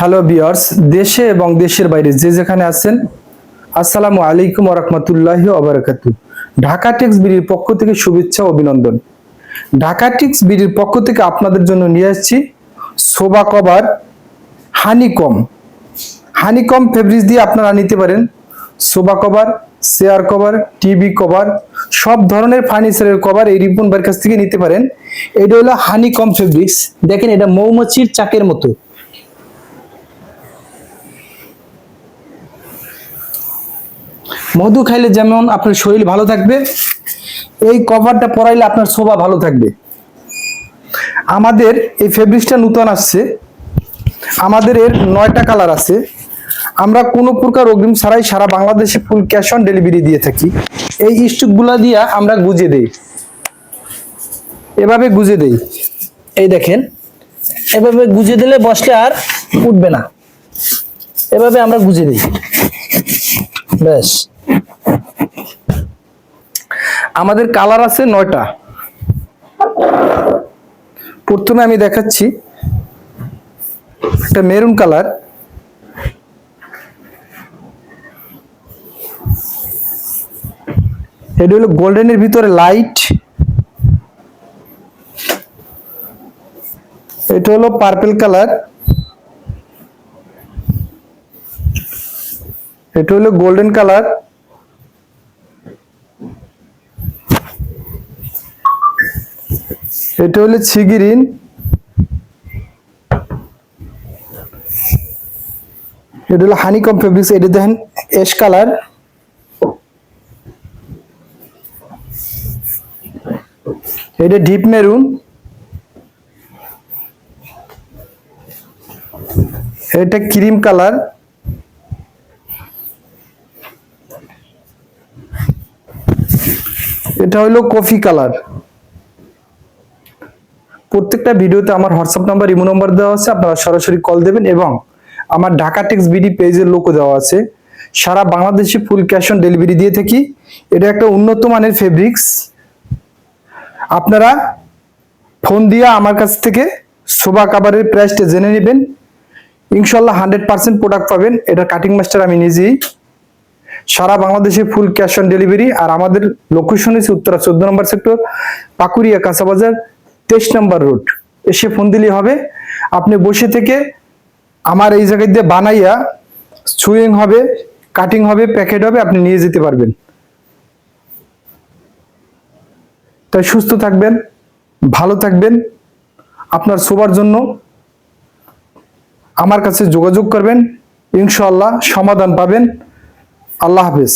Hello বিয়ার্স দেশে এবং দেশের বাইরে যে যেখানে আছেন, আসসালামু আলাইকুম ওরহমতুল্লাহ ওবরাকাতু ঢাকা টেক্স বিডির পক্ষ থেকে শুভেচ্ছা অভিনন্দন। ঢাকা টেক্স বিডির পক্ষ থেকে আপনাদের জন্য নিয়ে আসছি sofa cover honeycomb. Honeycomb fabrics দিয়ে আপনারা নিতে পারেন। Sofa cover chair cover, TV cover, সব ধরনের ফার্নিচারের কভার এই রিপন ভাইয়ের কাছ থেকে নিতে পারেন। এটা হলো হানিকম ফেব্রিক্স দেখেন, এটা মৌমাছির চাকের মতো। মধু খাইলে যেমন আপনার শরীর ভালো থাকবে, এই কভারটা পরাইলে আপনার শোভা ভালো থাকবে। আমাদের এই ফেব্রিক্সটা নূতন আসছে, আমাদের এর নয়টা কালার আছে। আমরা কোনো প্রকার অগ্রিম ছাড়াই সারা বাংলাদেশে ফুল ক্যাশ অন ডেলিভারি দিয়ে থাকি। এই স্টুকগুলা দিয়ে আমরা গুজে দেই। এভাবে গুজে দেই। এই দেখেন, এভাবে গুজে দিলে বসলে আর উঠবে না। এভাবে আমরা গুজে দিই। ব্যাস। আমাদের কালার আছে নয়টা। প্রথমে আমি দেখাচ্ছি একটা মেরুন কালার এটা হলো গোল্ডেনের ভিতরে লাইট এটা হলো পার্পল কালার এটা হলো গোল্ডেন কালার এটা হলো ছিগিরিন। এটা হলো হানিকম ফেব্রিক্স, এটা দেখেন এশ কালার এটা ডিপ মেরুন এটা ক্রিম কালার এটা হলো কফি কালার প্রত্যেকটা ভিডিওতে আমার হোয়াটসঅ্যাপ নাম্বার ইমো নাম্বার দেওয়া আছে, আপনারা সরাসরি কল দেবেন এবং আমার ঢাকা টেক্স বিডি পেজের লোকও দেওয়া আছে। সারা বাংলাদেশে ফুল ক্যাশ অন ডেলিভারি দিয়ে থাকি। এটা একটা উন্নত মানের ফেব্রিক্স আপনারা ফোন দিয়ে আমার কাছ থেকে শোভা কাবারের প্রাইসটা জেনে নেবেন। ইনশাল্লাহ হান্ড্রেড পার্সেন্ট প্রোডাক্ট পাবেন। এটা কাটিং মাস্টার আমি নিজেই। সারা বাংলাদেশে ফুল ক্যাশ অন ডেলিভারি আর আমাদের লোকেশন হচ্ছে উত্তরা চোদ্দ নম্বর সেক্টর পাকুড়িয়া কাঁচাবাজার। তেইশ নম্বর রোড এসে ফোন দিলেই হবে। আপনি বসে থেকে আমার এই জায়গায় দিয়ে বানাইয়া সুইং হবে, কাটিং হবে, প্যাকেট হবে, আপনি নিয়ে যেতে পারবেন। তাই সুস্থ থাকবেন, ভালো থাকবেন। আপনার শোবার জন্য আমার কাছে যোগাযোগ করবেন। ইনশাল্লাহ সমাধান পাবেন। আল্লাহ হাফেজ।